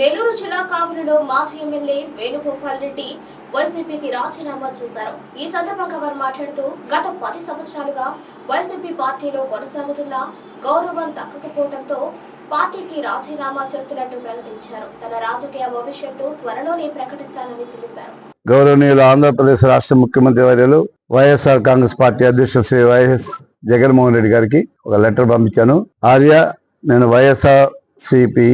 నెల్లూరు జిల్లా కావలిలో మాజీ ఎమ్మెల్యే వేణుగోపాల్ రెడ్డి వైసీపీకి రాజీనామా చేశారు. ఈ సందర్భంగా వారు మాట్లాడుతూ గత పది సంవత్సరాలుగా వైసీపీ పార్టీలో కొనసాగుతున్న గౌరవం దక్కకపోవడంతో పార్టీకి రాజీనామా చేస్తున్నట్టు ప్రకటించారు. తన రాజకీయ భవిష్యత్తు త్వరలోనే ప్రకటిస్తానని తెలిపారు. గౌరవనీయులు ఆంధ్రప్రదేశ్ రాష్ట్ర ముఖ్యమంత్రి వర్యులు వైఎస్ఆర్ కాంగ్రెస్ పార్టీ అధ్యక్షుడు శ్రీ వైఎస్ జగన్మోహన్ రెడ్డి గారికి ఒక లెటర్ పంపించాను. ఆర్య నేను వైఎస్ఆర్ సిపి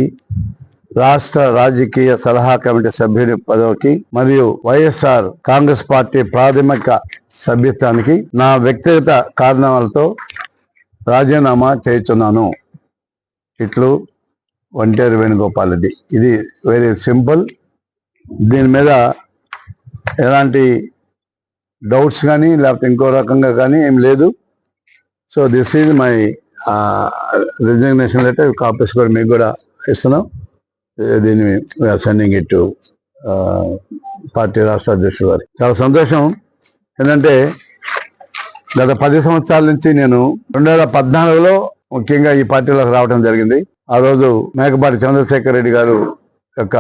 రాష్ట్ర రాజకీయ సలహా కమిటీ సభ్యుడి పదవికి మరియు వైఎస్ఆర్ కాంగ్రెస్ పార్టీ ప్రాథమిక సభ్యత్వానికి నా వ్యక్తిగత కారణాలతో రాజీనామా చేస్తున్నాను ఇట్లు ఒంటేరు వేణుగోపాల్ రెడ్డి ఇది వెరీ సింపుల్. దీని మీద ఎలాంటి డౌట్స్ కానీ లేకపోతే ఇంకో రకంగా కానీ ఏం లేదు. So this is my resignation letter copies కూడా మీకు కూడా ఇస్తున్నాం. దీన్ని సెండింగ్ ఇట్టు పార్టీ రాష్ట్ర అధ్యక్షుడు వారికి చాలా సంతోషం. ఏంటంటే గత పది సంవత్సరాల నుంచి నేను రెండు వేల పద్నాలుగులో ముఖ్యంగా ఈ పార్టీలోకి రావడం జరిగింది. ఆ రోజు మేకపాటి చంద్రశేఖర్ రెడ్డి గారు యొక్క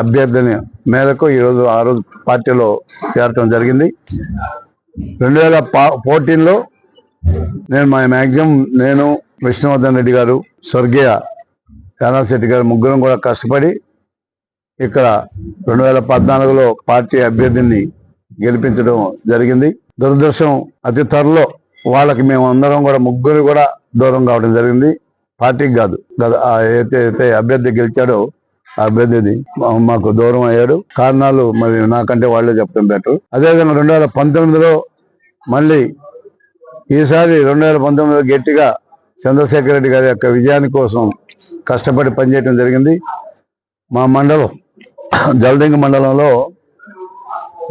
అభ్యర్థిని మేరకు ఈరోజు ఆ రోజు పార్టీలో చేరటం జరిగింది. రెండు వేల ఫోర్టీన్లో నేను మా మ్యాక్సిమం నేను విష్ణువర్ధన్ రెడ్డి గారు స్వర్గీయ యానా శెట్టి గారు ముగ్గురం కూడా కష్టపడి ఇక్కడ రెండు వేల పద్నాలుగులో పార్టీ అభ్యర్థిని గెలిపించడం జరిగింది. దురదృష్టం అతి త్వరలో వాళ్ళకి మేము అందరం కూడా ముగ్గురు కూడా దూరం కావడం జరిగింది. పార్టీకి కాదు గత- అయితే అభ్యర్థి గెలిచాడో ఆ అభ్యర్థిది మాకు దూరం అయ్యాడు. కారణాలు మరి నాకంటే వాళ్ళే చెప్పడం బెటర్. అదేవిధంగా రెండు వేల పంతొమ్మిదిలో మళ్ళీ ఈసారి రెండు వేల పంతొమ్మిదిలో గట్టిగా చంద్రశేఖర్ రెడ్డి గారి యొక్క విజయాని కోసం కష్టపడి పనిచేయడం జరిగింది. మా మండలం జలదింగ మండలంలో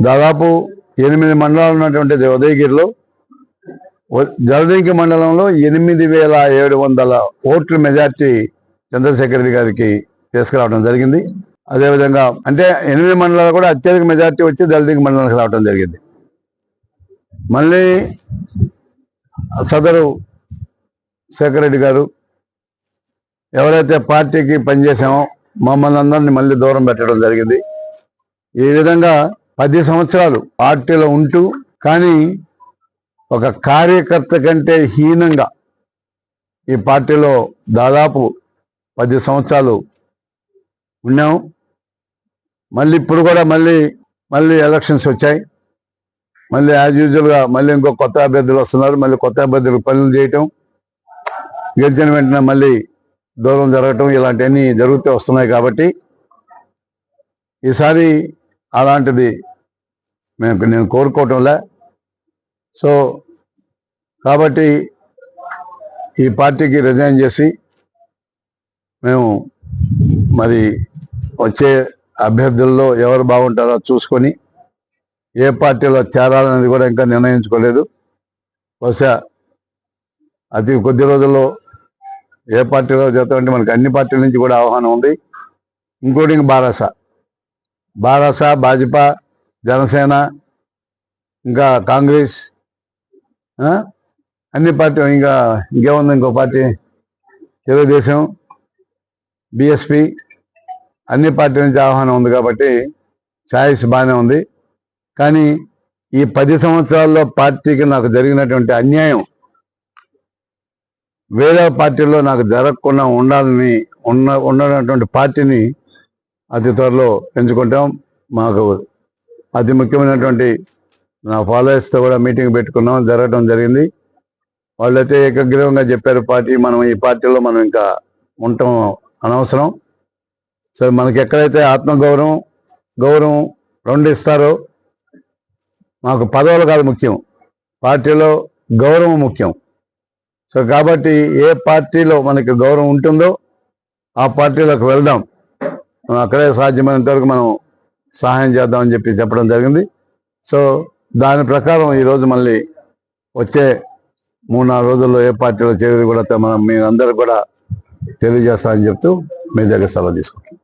దాదాపు ఎనిమిది మండలాలు ఉన్నటువంటి ఉదయగిరిలో ఉ- జలదింగి మండలంలో ఎనిమిది వేల ఏడు వందల ఓట్ల మెజార్టీ చంద్రశేఖర్ రెడ్డి గారికి తీసుకురావడం జరిగింది. అదేవిధంగా అంటే ఎనిమిది మండలాలు కూడా అత్యధిక మెజార్టీ వచ్చి జలదింగి మండలానికి రావడం జరిగింది. మళ్ళీ సదరు శేఖర్ రెడ్డి గారు ఎవరైతే పార్టీకి పనిచేసామో మమ్మల్ని అందరినీ మళ్ళీ దూరం పెట్టడం జరిగింది. ఈ విధంగా పది సంవత్సరాలు పార్టీలో ఉంటూ కానీ ఒక కార్యకర్త కంటే హీనంగా ఈ పార్టీలో దాదాపు పది సంవత్సరాలు ఉన్నాం. మళ్ళీ ఇప్పుడు కూడా మళ్ళీ మళ్ళీ ఎలక్షన్స్ వచ్చాయి. మళ్ళీ యాజ్ యూజువల్గా మళ్ళీ ఇంకో కొత్త అభ్యర్థులు వస్తున్నారు. మళ్ళీ కొత్త అభ్యర్థులు పనులు చేయటం. గెలిచిన వెంటనే మళ్ళీ దూరం జరగటం ఇలాంటివన్నీ జరుగుతూ వస్తున్నాయి కాబట్టి ఈసారి అలాంటిది మేము నేను కోరుకోవటంలే సో కాబట్టి ఈ పార్టీకి రిజైన్ చేసి మేము మరి వచ్చే అభ్యర్థుల్లో ఎవరు బాగుంటారో చూసుకొని ఏ పార్టీలో చేరాలనేది కూడా ఇంకా నిర్ణయించుకోలేదు. బహుశా అతి కొద్ది రోజుల్లో ఏ పార్టీలో చేస్తామంటే మనకి అన్ని పార్టీల నుంచి కూడా ఆహ్వానం ఉంది. ఇంకోటి బారాస. బారాస భాజపా జనసేన ఇంకా కాంగ్రెస్ అన్ని పార్టీ ఇంకా ఇంకేముంది ఇంకో పార్టీ? తెలుగుదేశం బిఎస్పి అన్ని పార్టీల నుంచి ఆహ్వానం ఉంది కాబట్టి ఛాయిస్ బాగానే ఉంది. కానీ ఈ పది సంవత్సరాల్లో పార్టీకి నాకు జరిగినటువంటి అన్యాయం వేరే పార్టీలో నాకు జరగకుండా ఉండాలని ఉన్న ఉన్నటువంటి పార్టీని అతి త్వరలో ఎంచుకుంటాం మాకు అతి ముఖ్యమైనటువంటి నా ఫాలోయర్స్తో కూడా మీటింగ్ పెట్టుకున్నాం. జరగడం జరిగింది. వాళ్ళైతే ఏకగ్రీవంగా చెప్పారు పార్టీ మనం ఈ పార్టీలో మనం ఇంకా ఉండటం అనవసరం. సరే మనకి ఎక్కడైతే ఆత్మగౌరవం గౌరవం రెండు ఇస్తారో మాకు పదవులు కాదు ముఖ్యం. పార్టీలో గౌరవం ముఖ్యం. సో కాబట్టి ఏ పార్టీలో మనకి గౌరవం ఉంటుందో ఆ పార్టీలోకి వెళ్దాం. మనం అక్కడే సాధ్యమైనంత వరకు మనం సహాయం చేద్దామని చెప్పి చెప్పడం జరిగింది. సో దాని ప్రకారం ఈరోజు మళ్ళీ వచ్చే మూడు నాలుగు రోజుల్లో ఏ పార్టీలో చేరేది కూడా మనం మీరందరూ కూడా తెలియజేస్తామని చెప్తూ మీ దగ్గర సెలవు తీసుకుంటాం